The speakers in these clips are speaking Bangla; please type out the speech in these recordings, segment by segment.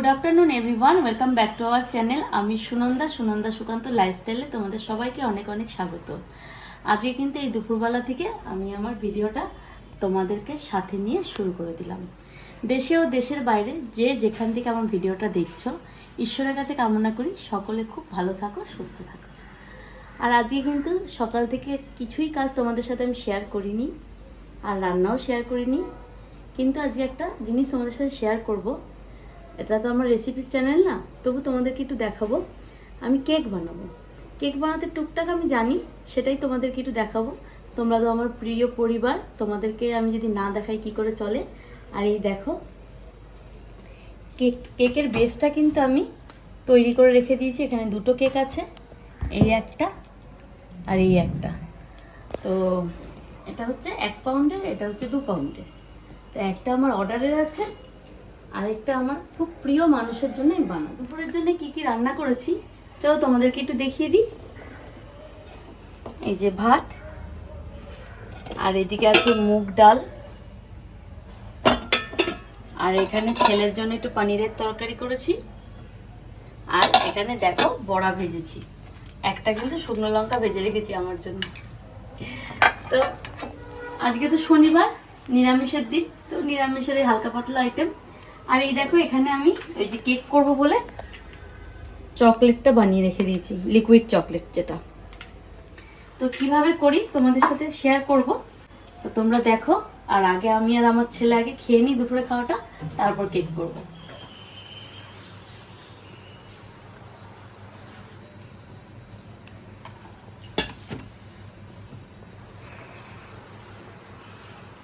Good afternoon everyone welcome back to our channel আমি সুনন্দা সুনন্দা সুকান্ত লাইফস্টাইলে তোমাদের সবাইকে অনেক অনেক স্বাগত। আজকে কিন্তু এই দুপুরবেলা থেকে আমি আমার ভিডিওটা তোমাদেরকে সাথে নিয়ে শুরু করে দিলাম। দেশে ও দেশের বাইরে যে যেখান থেকে আমার ভিডিওটা দেখছ, ঈশ্বরের কাছে কামনা করি সকলে খুব ভালো থাকো, সুস্থ থাকো। আর আজকে কিন্তু সকাল থেকে কিছুই কাজ তোমাদের সাথে আমি শেয়ার করিনি, আর রান্নাও শেয়ার করিনি। কিন্তু আজকে একটা জিনিস তোমাদের সাথে শেয়ার করব। এটা তো আমার রেসিপির চ্যানেল না, তবু তোমাদেরকে একটু দেখাবো। আমি কেক বানাবো। কেক বানাতে টুকটাক আমি জানি, সেটাই তোমাদেরকে একটু দেখাবো। তোমরা তো আমার প্রিয় পরিবার, তোমাদেরকে আমি যদি না দেখাই কি করে চলে? আর এই দেখো কেক কেকের বেসটা কিন্তু আমি তৈরি করে রেখে দিয়েছি। এখানে দুটো কেক আছে, এই একটা আর এই একটা। তো এটা হচ্ছে এক পাউন্ডের এটা হচ্ছে দু পাউন্ডের তো একটা আমার অর্ডারের আছে আরেকটা আমার খুব প্রিয় মানুষের জন্য আমি দুপুরের জন্য কি কি রান্না করেছি, চলো তোমাদেরকে একটু দেখিয়ে দিই। এই যে ভাত, আর এদিকে আছে মুগ ডাল। আর এখানে ছেলের জন্য একটু পনিরের তরকারি করেছি। আর এখানে দেখো বড়া ভেজেছি। একটা কিন্তু শুকনো লঙ্কা ভেজে রেখেছি আমার জন্য। তো আজকে তো শনিবার, নিরামিষের দিন, তো নিরামিষের এই হালকা পাতলা আইটেম আর এই দেখো, এখানে আমি ওই যে কেক করব বলে চকলেটটা বানিয়ে রেখে দিয়েছি লিকুইড চকলেট যেটা। তো কীভাবে করি তোমাদের সাথে শেয়ার করব? তো তোমরা দেখো, আর আগে আমি আর আমার ছেলে আগে খেয়ে নিই দুপুরে খাওয়াটা, তারপর কেক করব।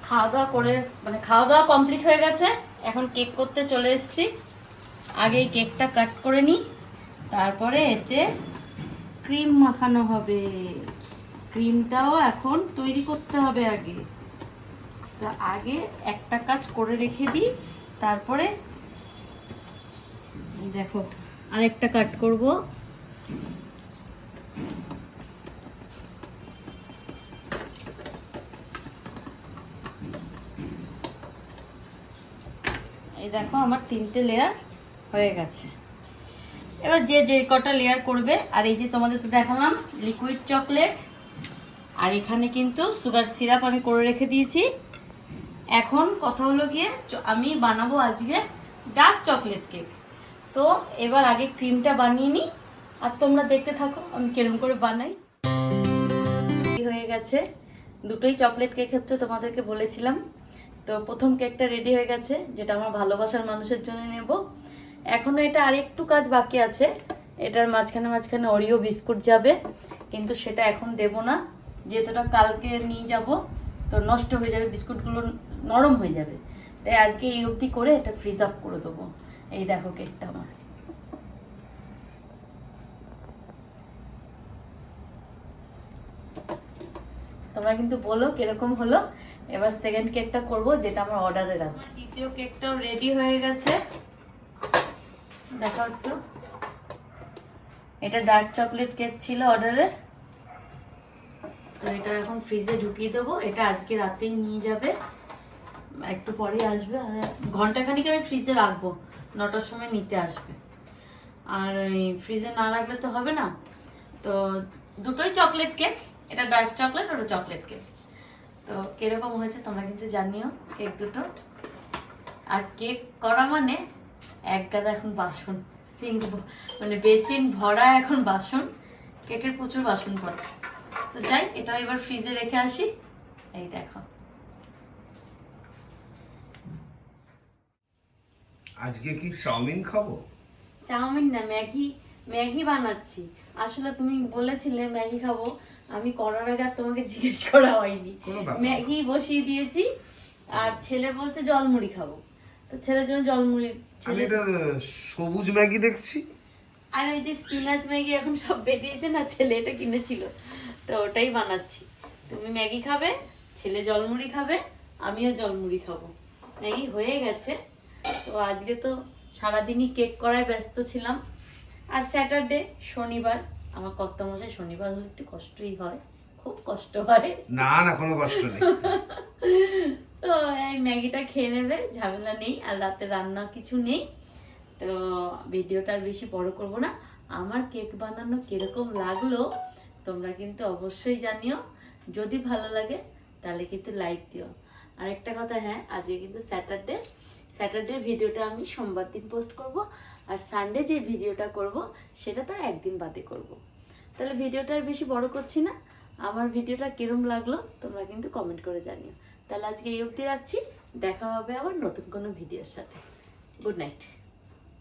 খাওয়া দাওয়া করে মানে খাওয়া দাওয়া কমপ্লিট হয়ে গেছে। এখন কেক করতে চলে এসেছি। আগে কেকটা কাট করে নিই, তারপরে এতে ক্রিম মাখানো হবে। ক্রিমটাও এখন তৈরি করতে হবে আগে। তো আগে একটা কাজ করে রেখে দিই, তারপরে দেখো, আরেকটা কাট করব। এই দেখো, আমার তিনটে লেয়ার হয়ে গেছে। এবার যে যে কটা লেয়ার করবে, আর এই যে তোমাদের তো দেখালাম লিকুইড চকলেট আর এখানে কিন্তু সুগার সিরাপ আমি করে রেখে দিয়েছি। এখন কথা হলো গিয়ে আমি বানাবো আজকে ডার্ক চকলেট কেক তো এবার আগে ক্রিমটা বানিয়ে নিই, আর তোমরা দেখতে থাকো, আমি কিরম করে বানাই। হয়ে গেছে। দুটোই চকলেট কেক হচ্ছে, তোমাদেরকে বলেছিলাম। তো প্রথম কেকটা রেডি হয়ে গেছে, যেটা আমার ভালোবাসার মানুষের জন্য নেব। এখনও এটা আরেকটু কাজ বাকি আছে, এটার মাঝখানে মাঝখানে অরিও বিস্কুট যাবে, কিন্তু সেটা এখন দেব না। যেহেতু ওটা কালকে নিয়ে যাব, তো নষ্ট হয়ে যাবে, বিস্কুটগুলো নরম হয়ে যাবে। তাই আজকে এই অবধি করে এটা ফ্রিজ আপ করে দেবো। এই দেখো কেকটা আমার। তোমরা কিন্তু বলো কীরকম হলো। এবার সেকেন্ড কেকটা করব যেটা আমার অর্ডারের আছে। দ্বিতীয় কেকটাও রেডি হয়ে গেছে। দেখো একটু। এটা ডার্ক চকলেট কেক ছিল অর্ডারে তো এটা এখন ফ্রিজে ঢুকিয়ে দেবো। এটা আজকে রাতেই নিয়ে যাবে। একটু পরে আসবে। আর ঘন্টাখানিক আমি ফ্রিজে রাখব। নটার সময় নিতে আসবে। আর ফ্রিজে না রাখলে তো হবে না। তো দুটোই চকলেট কেক এটা ডার্ক চকলেট ওটা চকলেট কেক তো কীরকম হয়েছে তোমরা কিন্তু জানিও কেক দুটো। আর কেক করা মানে এক গাদা এখন বাসন সিঙ্ক মানে বেসিন ভরা এখন বাসন কেকের প্রচুর বাসন পড়ে তো যাই এটা এবার ফ্রিজে রেখে আসি। এই দেখো। আজকে কি চাউমিন খাব? চাউমিন না ম্যাগি ম্যাগি বানাচ্ছি। আসলে তুমি বলেছিলে ম্যাগি খাব। আমি করার আগে আর তোমাকে জিজ্ঞেস করা হয়নি। ম্যাগি বসিয়ে দিয়েছি আর ছেলে বলছে জলমুড়ি খাব। তো ছেলের জন্য জলমুড়ি ছেলে সবুজ ম্যাগি দেখছি। আর ওই যে স্পিনাচ ম্যাগি এখন সব বেরিয়েছে না ছেলে এটা কিনেছিল। তো ওটাই বানাচ্ছি। তুমি ম্যাগি খাবে ছেলে জলমুড়ি খাবে আমিও জলমুড়ি খাব। ম্যাগি হয়ে গেছে। তো আজকে তো সারাদিনই কেক করায় ব্যস্ত ছিলাম। আর স্যাটারডে শনিবার। আমার কর্তা মশাই শনিবার হলে একটু কষ্টই হয় খুব কষ্ট হয়। না না কোনো কষ্ট নেই। তো এই ম্যাগিটা খেয়ে নেবে ঝামেলা নেই আর রাতে রান্না কিছু নেই। তো ভিডিওটা আর বেশি বড় করব না। আমার কেক বানানো কীরকম লাগল তোমরা কিন্তু অবশ্যই জানিও। যদি ভালো লাগে তাহলে কিন্তু লাইক দিও। আর একটা কথা হ্যাঁ আজকে কিন্তু স্যাটারডে। স্যাটারডে ভিডিওটা আমি সোমবার দিন পোস্ট করব। আর সানডে যে ভিডিওটা করব, সেটা তার একদিন বাদে করব। তাহলে ভিডিওটা আর বেশি বড় করছি না। আমার ভিডিওটা কিরম লাগল, তোমরা কিন্তু কমেন্ট করে জানিও। তাহলে আজকে এই অবধি রাখছি। দেখা হবে আবার নতুন কোনো ভিডিওর সাথে। Good night